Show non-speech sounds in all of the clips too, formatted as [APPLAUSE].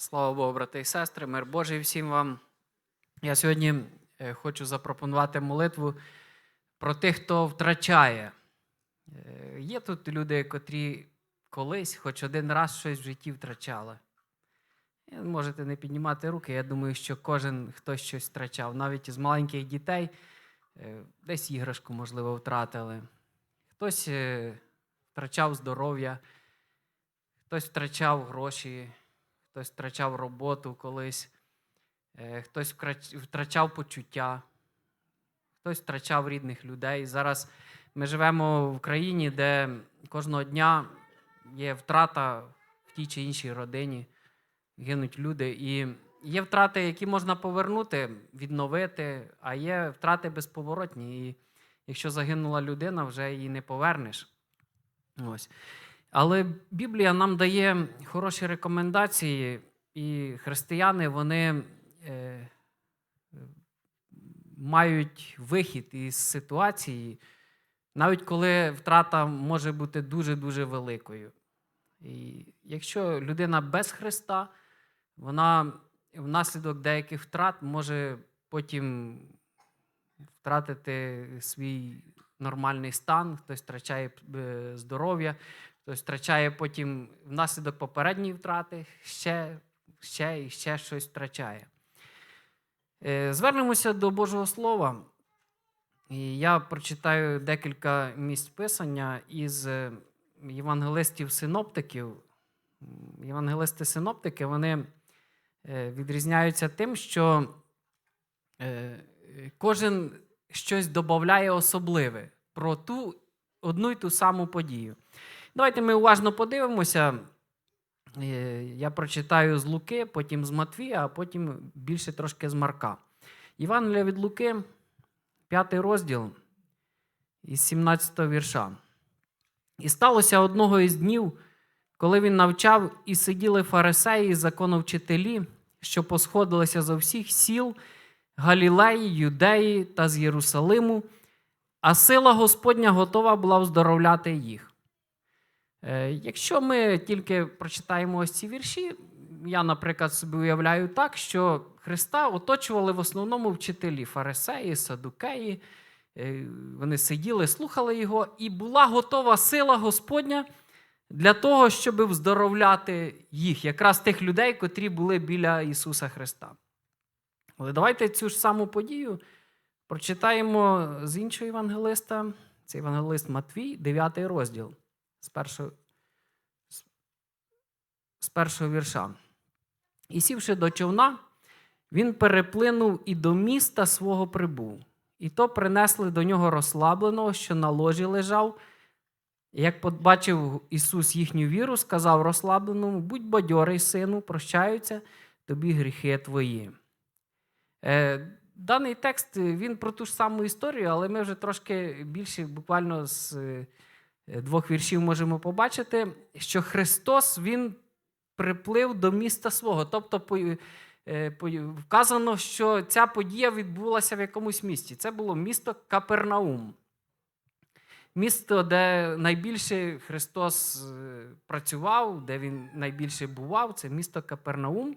Слава Богу, брати і сестри, мир Божий всім вам. Я сьогодні е, хочу запропонувати молитву про тих, хто втрачає. Е, Є тут люди, котрі колись, хоч один раз щось в житті втрачали. Е, Можете не піднімати руки. Я думаю, що кожен хтось щось втрачав. Навіть із маленьких дітей десь іграшку, можливо, втратили. Хтось втрачав здоров'я, хтось втрачав гроші, хтось втрачав роботу колись, е, хтось втрачав почуття, хтось втрачав рідних людей. Зараз ми живемо в країні, де кожного дня є втрата в тій чи іншій родині, гинуть люди. І є втрати, які можна повернути, відновити, а є втрати безповоротні. І якщо загинула людина, вже її не повернеш. Ось. Але Біблія нам дає хороші рекомендації, і християни вони е, мають вихід із ситуації, навіть коли втрата може бути дуже-дуже великою. І якщо людина без Христа, вона внаслідок деяких втрат може потім втратити свій нормальний стан, хтось втрачає е, здоров'я, хтось втрачає потім внаслідок попередньої втрати, ще, ще і ще щось втрачає. Е, Звернемося до Божого Слова. І я прочитаю декілька місць писання із е, євангелистів-синоптиків. Євангелисти-синоптики вони е, відрізняються тим, що кожен щось додає особливе про ту одну й ту саму подію. Давайте ми уважно подивимося. Е, Я прочитаю з Луки, потім з Матвія, а потім більше трошки з Марка. Євангелія від Луки, п'ятий розділ із 17 вірша. І сталося одного із днів, коли він навчав, і сиділи фарисеї законовчителі, що посходилися зо всіх сіл Галілеї, Юдеї та з Єрусалиму, а сила Господня готова була вздоровляти їх. Е, Якщо ми тільки прочитаємо ось ці вірші, я, наприклад, собі уявляю так, що Христа оточували в основному вчителі фарисеї, садукеї. Е, Вони сиділи, слухали його, і була готова сила Господня для того, щоб вздоровляти їх, якраз тих людей, котрі були біля Ісуса Христа. Але давайте цю ж саму подію прочитаємо з іншого євангелиста. Це євангелист Матвій, 9 розділ з першого, з- першого вірша. І сівши до човна, він переплинув і до міста свого прибув. І то принесли до нього розслабленого, що на ложі лежав. Як побачив Ісус їхню віру, сказав розслабленому: будь бадьорий, сину, прощаються тобі гріхи твої. Е, даний текст він про ту ж саму історію, але ми вже трошки більше, буквально з двох віршів можемо побачити, що Христос Він приплив до міста свого. Тобто е, вказано, що ця подія відбулася в якомусь місті. Це було місто Капернаум. Місто, де найбільше Христос е, працював, де він найбільше бував, це місто Капернаум.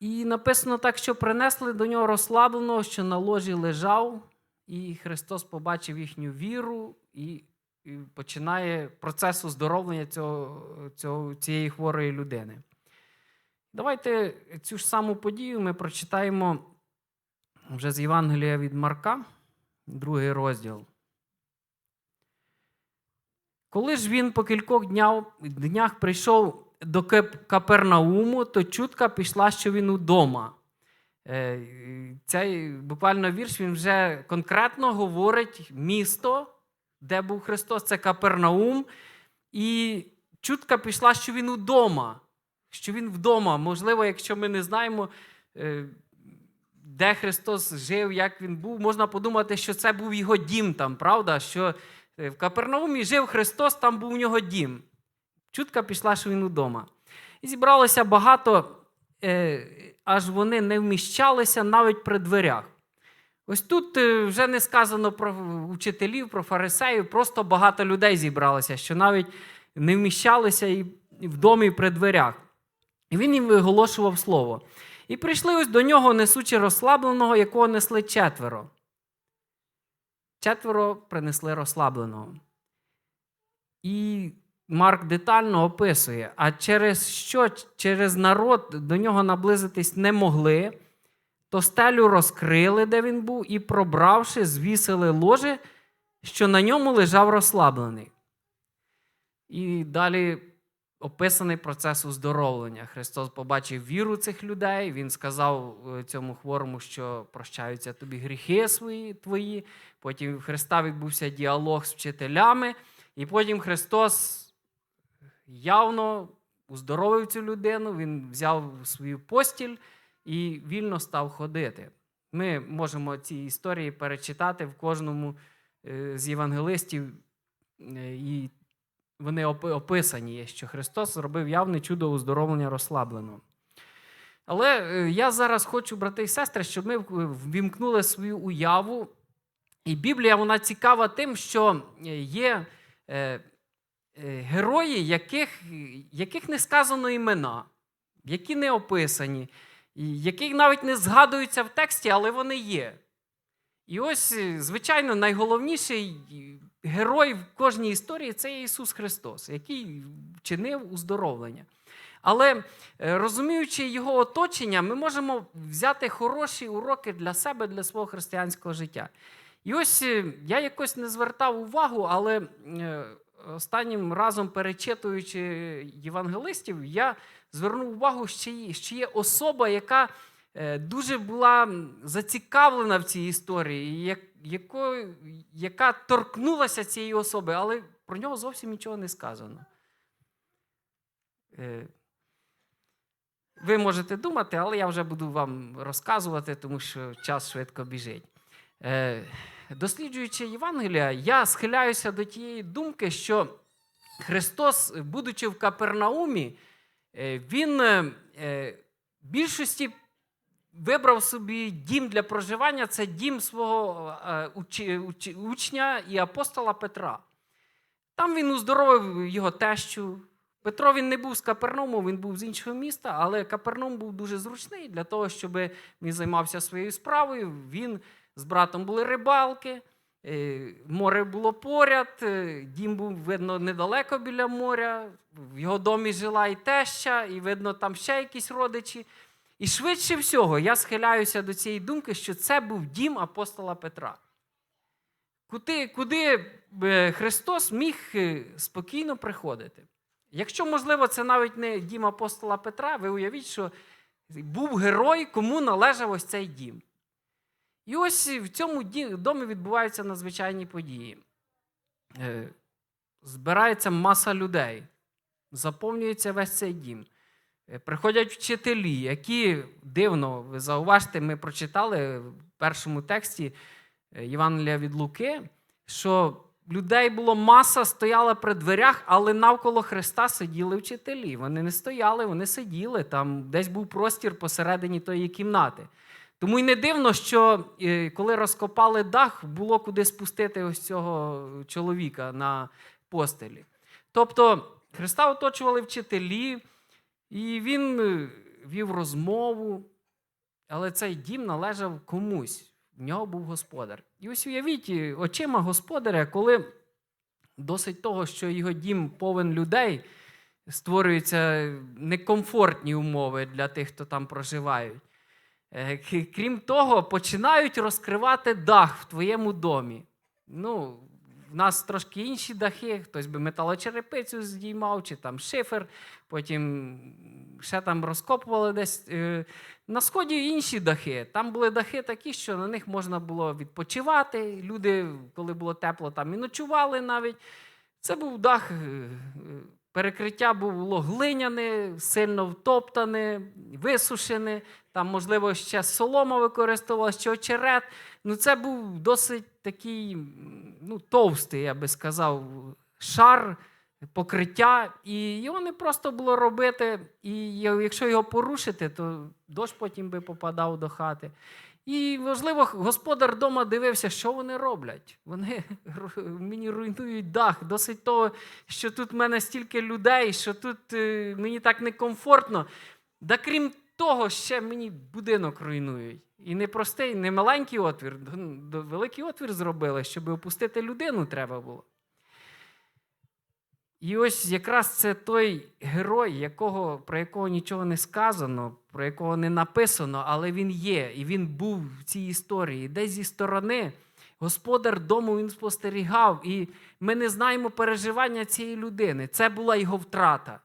І написано так, що принесли до нього розслабленого, що на ложі лежав, і Христос побачив їхню віру і, починає процес оздоровлення цього, цього, цієї хворої людини. Давайте цю ж саму подію ми прочитаємо вже з Євангелія від Марка, другий розділ. Коли ж він по кількох днях, днях прийшов до Капернауму, то чутка пішла, що він удома. Е, Цей буквально вірш він вже конкретно говорить місто, де був Христос, це Капернаум. І чутка пішла, що він удома. Що він вдома. Можливо, якщо ми не знаємо, е, де Христос жив, як він був, можна подумати, що це був його дім там, правда? Що е, в Капернаумі жив Христос, там був у нього дім. Чутка пішла, що він удома. І зібралося багато, е, аж вони не вміщалися навіть при дверях. Ось тут е, вже не сказано про учителів, про фарисеїв, просто багато людей зібралося, що навіть не вміщалися і і в домі при дверях. І він їм виголошував слово. І прийшли ось до нього, несучи розслабленого, якого несли четверо. Четверо принесли розслабленого. І Марк детально описує, а через що через народ до нього наблизитись не могли, то стелю розкрили, де він був, і, пробравши, звісили ложе, що на ньому лежав розслаблений. І далі описаний процес уздоровлення. Христос побачив віру цих людей. Він сказав е, цьому хворому, що прощаються тобі гріхи свої твої. Потім в Христа відбувся діалог з вчителями, і потім Христос явно уздоровив цю людину, він взяв свою постіль і вільно став ходити. Ми можемо ці історії перечитати в кожному е, з євангелистів, е, і вони описані що Христос зробив явне чудо уздоровлення розслабленого. Але е, я зараз хочу, брати і сестри, щоб ми ввімкнули свою уяву. І Біблія вона цікава тим, що є герої, яких, яких не сказано імена, які не описані, і яких навіть не згадуються в тексті, але вони є. І ось, е, звичайно, найголовніший герой в кожній історії це Ісус Христос, який вчинив уздоровлення. Але е, розуміючи його оточення, ми можемо взяти хороші уроки для себе, для свого християнського життя. І ось е, я якось не звертав увагу, але е, останнім разом перечитуючи євангелистів, я звернув увагу, що є, особа, яка е, дуже була зацікавлена в цій історії, яка торкнулася цієї особи, але про нього зовсім нічого не сказано. Е, Ви можете думати, але я вже буду вам розказувати, тому що час швидко біжить. Е, Досліджуючи Євангелія, я схиляюся до тієї думки, що Христос, будучи в Капернаумі, е, Він е, е, більшості вибрав собі дім для проживання це дім свого учня і апостола Петра. Там він уздоровив його тещу. Петро він не був з Капернауму, він був з іншого міста, але Капернаум був дуже зручний для того, щоб він займався своєю справою. Він з братом були рибалки, е, море було поряд, е, дім був, видно, недалеко біля моря. В його домі жила і теща, і видно, там ще якісь родичі. І швидше всього я схиляюся до цієї думки, що це був дім апостола Петра. Куди, куди е, Христос міг спокійно приходити. Якщо, можливо, це навіть не дім апостола Петра, ви уявіть, що був герой, кому належав ось цей дім. І ось в цьому домі відбуваються надзвичайні події. Е, Збирається маса людей, заповнюється весь цей дім. Е, Приходять вчителі, які дивно, ви зауважте, ми прочитали в першому тексті е, Євангелія від Луки, що людей було маса, стояла при дверях, але навколо Христа сиділи вчителі. Вони не стояли, вони сиділи. Там десь був простір посередині тої кімнати. Тому й не дивно, що е, коли розкопали дах, було куди спустити ось цього чоловіка на постелі. Тобто Христа оточували вчителі, і він е, вів розмову, але цей дім належав комусь. В нього був господар. І ось уявіть, е, очима господаря, коли досить того, що його дім повен людей, створюються некомфортні умови для тих, хто там проживають. Е, Крім того, починають розкривати дах в твоєму домі. Ну, в нас трошки інші дахи, хтось би металочерепицю здіймав, чи там шифер, потім ще там розкопували десь. Е, На сході інші дахи. Там були дахи такі, що на них можна було відпочивати. Люди, коли було тепло, там і ночували навіть. Це був дах, е, перекриття було глиняне, сильно втоптане, висушене. Там, можливо, ще солома використовувалася, чи очерет. Ну, це був досить такий ну, товстий, я би сказав, шар покриття. І його не просто було робити. І якщо його порушити, то дощ потім би попадав до хати. І, можливо, господар вдома дивився, що вони роблять. Вони [LAUGHS] мені руйнують дах. Досить того, що тут в мене стільки людей, що тут е, мені так некомфортно. Да крім того, ще мені будинок руйнують. І не простий, не маленький отвір, великий отвір зробили, щоб опустити людину треба було. І ось якраз це той герой, якого, про якого нічого не сказано, про якого не написано, але він є, і він був в цій історії. Десь зі сторони господар дому він спостерігав, і ми не знаємо переживання цієї людини. Це була його втрата.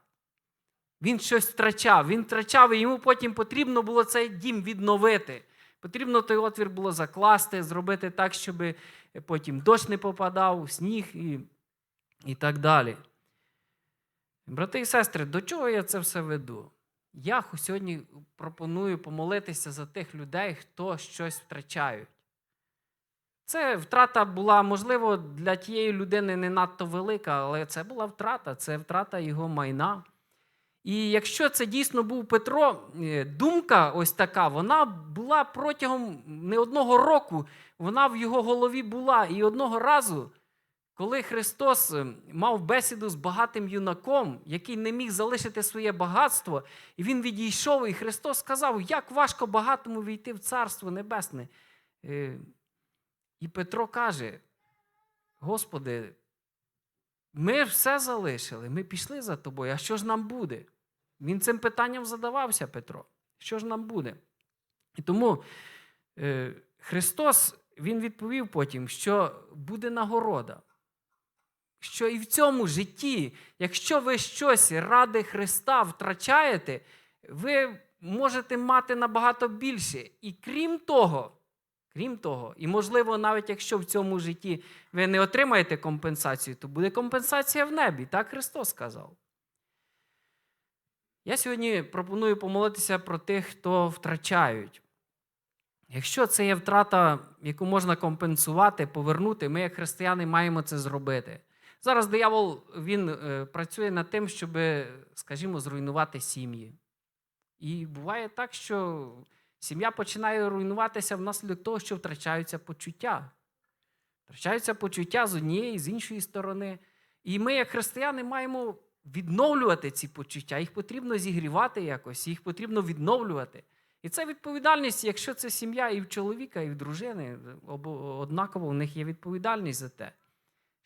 Він щось втрачав. Він втрачав, і йому потім потрібно було цей дім відновити. Потрібно той отвір було закласти, зробити так, щоб потім дощ не попадав, сніг і, і так далі. Брати і сестри, до чого я це все веду? Я сьогодні пропоную помолитися за тих людей, хто щось втрачають. Це втрата була, можливо, для тієї людини не надто велика, але це була втрата, це втрата його майна. І якщо це дійсно був Петро, е, думка ось така, вона була протягом не одного року, вона в його голові була. І одного разу, коли Христос е, мав бесіду з багатим юнаком, який не міг залишити своє багатство, і він відійшов, і Христос сказав, як важко багатому війти в Царство Небесне. Е, І Петро каже: Господи, ми все залишили, ми пішли за тобою, а що ж нам буде? Він цим питанням задавався, Петро. Що ж нам буде? І тому е, Христос Він відповів потім, що буде нагорода. Що і в цьому житті, якщо ви щось ради Христа втрачаєте, ви можете мати набагато більше. І крім того, крім того, і можливо, навіть якщо в цьому житті ви не отримаєте компенсацію, то буде компенсація в небі. Так Христос сказав. Я сьогодні пропоную помолитися про тих, хто втрачають. Якщо це є втрата, яку можна компенсувати, повернути, ми, як християни, маємо це зробити. Зараз диявол він е, працює над тим, щоб, скажімо, зруйнувати сім'ї. І буває так, що сім'я починає руйнуватися внаслідок того, що втрачаються почуття. Втрачаються почуття з однієї з іншої сторони. І ми, як християни, маємо відновлювати ці почуття. Їх потрібно зігрівати якось, їх потрібно відновлювати. І це відповідальність, якщо це сім'я і в чоловіка, і в дружини, однаково в них є відповідальність за те,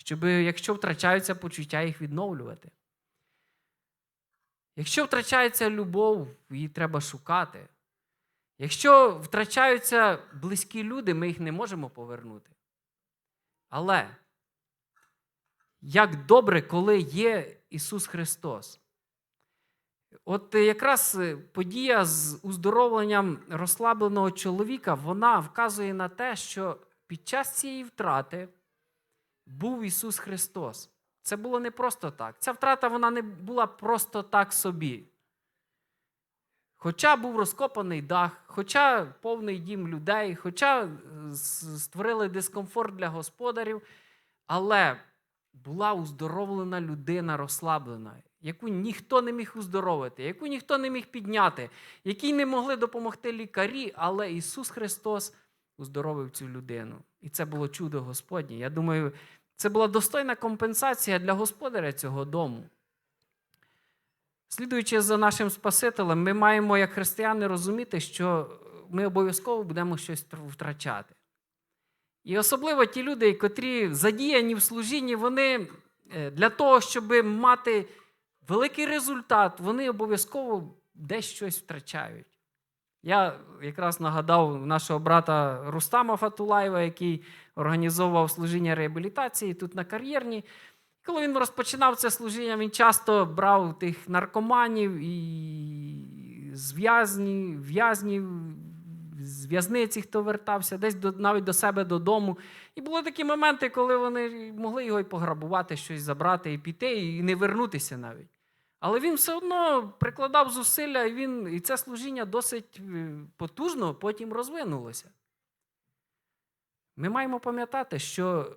щоб, якщо втрачаються почуття, їх відновлювати. Якщо втрачається любов, її треба шукати. Якщо втрачаються близькі люди, ми їх не можемо повернути. Але як добре, коли є Ісус Христос. От е, якраз е, подія з уздоровленням розслабленого чоловіка, вона вказує на те, що під час цієї втрати був Ісус Христос. Це було не просто так. Ця втрата вона не була просто так собі. Хоча був розкопаний дах, хоча повний дім людей, хоча е, створили дискомфорт для господарів, але була уздоровлена людина розслаблена, яку ніхто не міг уздоровити, яку ніхто не міг підняти, якій не могли допомогти лікарі, але Ісус Христос уздоровив цю людину. І це було чудо Господнє. Я думаю, це була достойна компенсація для господаря цього дому. Слідуючи за нашим Спасителем, ми маємо, як християни, розуміти, що ми обов'язково будемо щось втрачати. І особливо ті люди, котрі задіяні в служінні, вони е, для того, щоб мати великий результат, вони обов'язково десь щось втрачають. Я якраз нагадав нашого брата Рустама Фатулаєва, який організовував служіння реабілітації тут на кар'єрні. Коли він розпочинав це служіння, він часто брав тих наркоманів і з в'язні, в'язнів, з в'язниці, хто вертався, десь до, навіть до себе додому. І були такі моменти, коли вони могли його і пограбувати, щось забрати і піти, і не вернутися навіть. Але він все одно прикладав зусилля, і, він, і це служіння досить е, потужно потім розвинулося. Ми маємо пам'ятати, що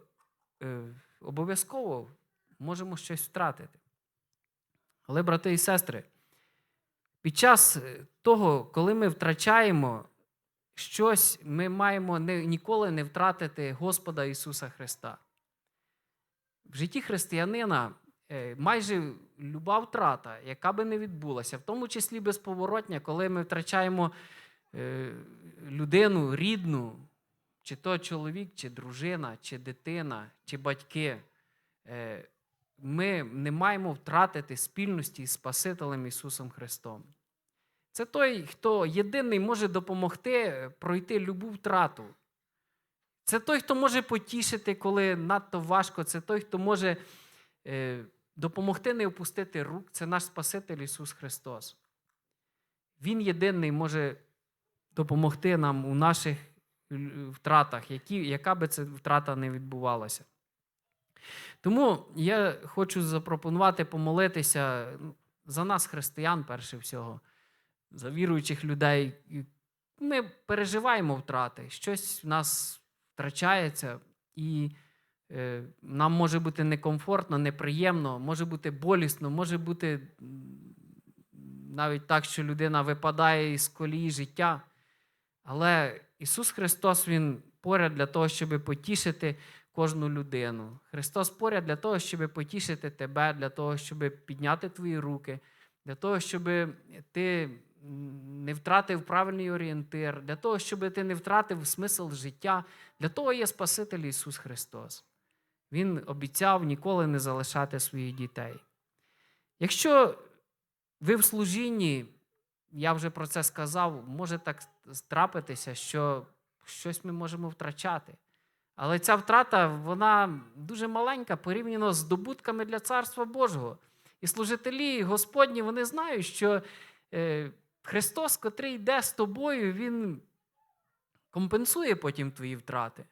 е, обов'язково можемо щось втратити. Але, брати і сестри, під час е, того, коли ми втрачаємо щось, ми маємо не, ніколи не втратити Господа Ісуса Христа. В житті християнина е, майже люба втрата, яка би не відбулася, в тому числі безповоротня, коли ми втрачаємо е, людину рідну, чи то чоловік, чи дружина, чи дитина, чи батьки, е, ми не маємо втратити спільності з Спасителем Ісусом Христом. Це той, хто єдиний може допомогти е, пройти любу втрату. Це той, хто може потішити, коли надто важко. Це той, хто може е, допомогти не опустити рук. Це наш Спаситель Ісус Христос. Він єдиний може допомогти нам у наших втратах, які, яка би ця втрата не відбувалася. Тому я хочу запропонувати помолитися ну, за нас, християн, перше всього, за віруючих людей. Ми переживаємо втрати, щось в нас втрачається, і е, нам може бути некомфортно, неприємно, може бути болісно, може бути навіть так, що людина випадає із колії життя. Але Ісус Христос, Він поряд для того, щоб потішити кожну людину. Христос поряд для того, щоб потішити тебе, для того, щоб підняти твої руки, для того, щоб ти не втратив правильний орієнтир, для того, щоб ти не втратив смисл життя. Для того є Спаситель Ісус Христос. Він обіцяв ніколи не залишати своїх дітей. Якщо ви в служінні, я вже про це сказав, може так трапитися, що щось ми можемо втрачати. Але ця втрата, вона дуже маленька порівняно з здобутками для Царства Божого. І служителі Господні, вони знають, що е, Христос, котрий йде з тобою, Він компенсує потім твої втрати.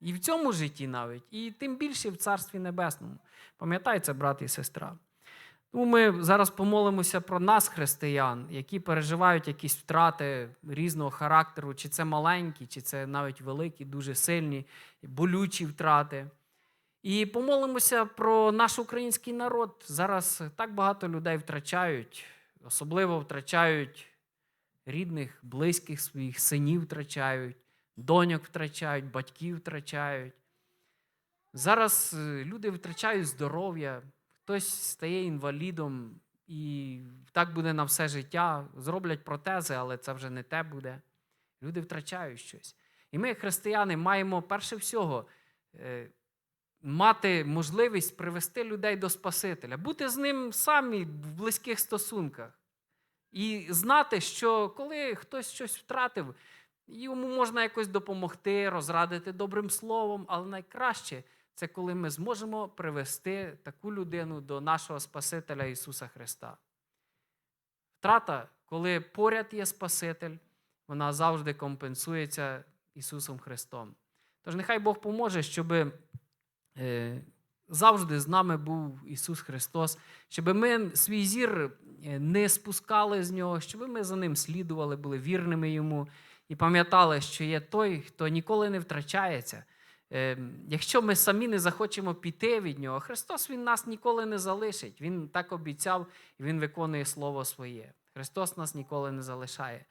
І в цьому житті навіть, і тим більше в Царстві Небесному. Пам'ятаєте, брат і сестра? Тому ми зараз помолимося про нас, християн, які переживають якісь втрати різного характеру, чи це маленькі, чи це навіть великі, дуже сильні, болючі втрати. І помолимося про наш український народ. Зараз так багато людей втрачають, особливо втрачають рідних, близьких своїх синів втрачають, доньок втрачають, батьків втрачають. Зараз е, люди втрачають здоров'я, хтось стає інвалідом, і так буде на все життя. Зроблять протези, але це вже не те буде. Люди втрачають щось. І ми, християни, маємо перше всього е, мати можливість привести людей до Спасителя, бути з ним самі в близьких стосунках. І знати, що коли хтось щось втратив, йому можна якось допомогти, розрадити добрим словом, але найкраще це коли ми зможемо привести таку людину до нашого Спасителя Ісуса Христа. Втрата, коли поряд є Спаситель, вона завжди компенсується Ісусом Христом. Тож нехай Бог поможе, щоб е, завжди з нами був Ісус Христос, щоб ми свій зір е, не спускали з нього, щоб ми за ним слідували, були вірними йому і пам'ятали, що є той, хто ніколи не втрачається. Е, Якщо ми самі не захочемо піти від нього, Христос Він нас ніколи не залишить. Він так обіцяв і Він виконує Слово своє. Христос нас ніколи не залишає.